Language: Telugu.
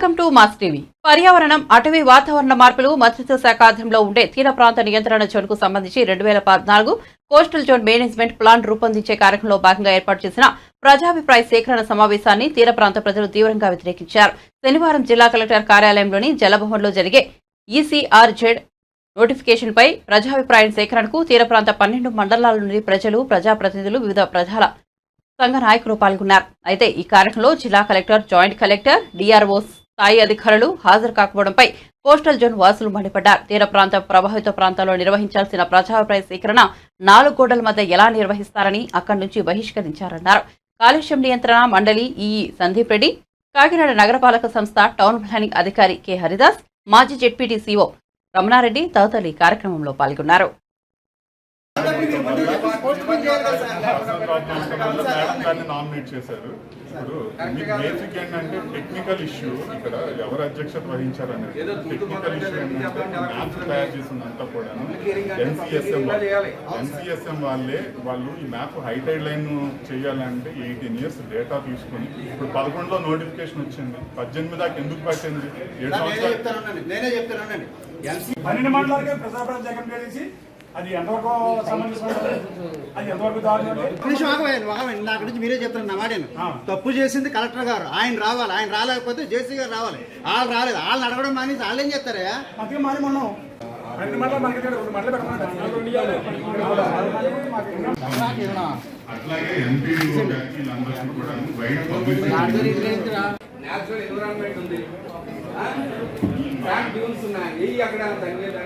Welcome to mass TV. పర్యావరణం అటవీ వాతావరణ మార్పులు మత్స్య శాఖ ఆధ్వర్యంలో ఉండే తీర ప్రాంత నియంత్రణ జోన్కు సంబంధించి రెండు వేల పద్నాలుగు కోస్టల్ జోన్ మేనేజ్మెంట్ ప్లాన్ రూపొందించే కార్యక్రమంలో భాగంగా ఏర్పాటు చేసిన ప్రజాభిప్రాయ సేకరణ సమావేశాన్ని తీర ప్రాంత ప్రజలు తీవ్రంగా వ్యతిరేకించారు. శనివారం జిల్లా కలెక్టర్ కార్యాలయంలోని జలభవన్లో జరిగే ఈసీఆర్జెడ్ నోటిఫికేషన్ పై ప్రజాభిప్రాయం సేకరణకు తీర ప్రాంత పన్నెండు మండలాల నుండి ప్రజలు ప్రజాప్రతినిధులు వివిధ ప్రజల సంఘ నాయకులు పాల్గొన్నారు. అయితే ఈ కార్యక్రమంలో జిల్లా కలెక్టర్ జాయింట్ కలెక్టర్ డిఆర్ఓ స్థాయి అధికారులు హాజరు కాకపోవడంపై కోస్టల్ జోన్ వాసులు మండిపడ్డారు. తీర ప్రాంత ప్రభావిత ప్రాంతాల్లో నిర్వహించాల్సిన ప్రజాభిప్రాయ సేకరణ నాలుగు గోడల మధ్య ఎలా నిర్వహిస్తారని అక్కడి నుంచి బహిష్కరించారన్నారు. కాలుష్యం నియంత్రణ మండలి ఈ సందీప్ రెడ్డి కాకినాడ నగరపాలక సంస్థ టౌన్ ప్లానింగ్ అధికారి కె హరిదాస్ మాజీ జెడ్పీటీ రమణారెడ్డి తదితరులు ఈ కార్యక్రమంలో పాల్గొన్నారు. నామినేట్ చేశారు. ఇప్పుడు మీకు బేసిక్ ఏంటంటే టెక్నికల్ ఇష్యూ ఇక్కడ ఎవరు అధ్యక్షత వహించారు అనేది టెక్నికల్ ఇష్యూ ఏంటంటే మ్యాప్స్ తయారు చేసిందంతా కూడా ఎన్సిఎస్ఎం ఎన్సిఎస్ఎం వాళ్ళే. వాళ్ళు ఈ మ్యాప్ హైటైడ్ లైన్ చేయాలంటే ఎయిటీన్ ఇయర్స్ డేటా తీసుకొని ఇప్పుడు పదకొండులో నోటిఫికేషన్ వచ్చింది. పద్దెనిమిది దాకా ఎందుకు పట్టింది? ఏడు నేనే సంవత్సరాలు పన్నెండు మండలాలకే ప్రజాప్రతి జగన్ తెలిసి అది ఎంతవరకు సంబంధించిన అది ఎంతవరకు దారుణం నిమిషం ఆగవేయండి ఆగవేయండి నా గురించి మీరే చెప్తాను నా. తప్పు చేసింది కలెక్టర్ గారు. ఆయన రావాలి ఆయన రాలేకపోతే జేసీ గారు రావాలి. వాళ్ళు రాలేదు వాళ్ళని అడగడం మానేసి వాళ్ళు ఏం చేస్తారా? అందుకే మాని మండలం మనకి రెండు మండలం అట్లాగే ఎంపీ కూడా న్యాచురల్ ఎన్విరాన్మెంట్ ఉంది. ఫ్యాక్ట్ డ్యూన్స్ ఉన్నాయి. అక్కడ తగ్గలేదు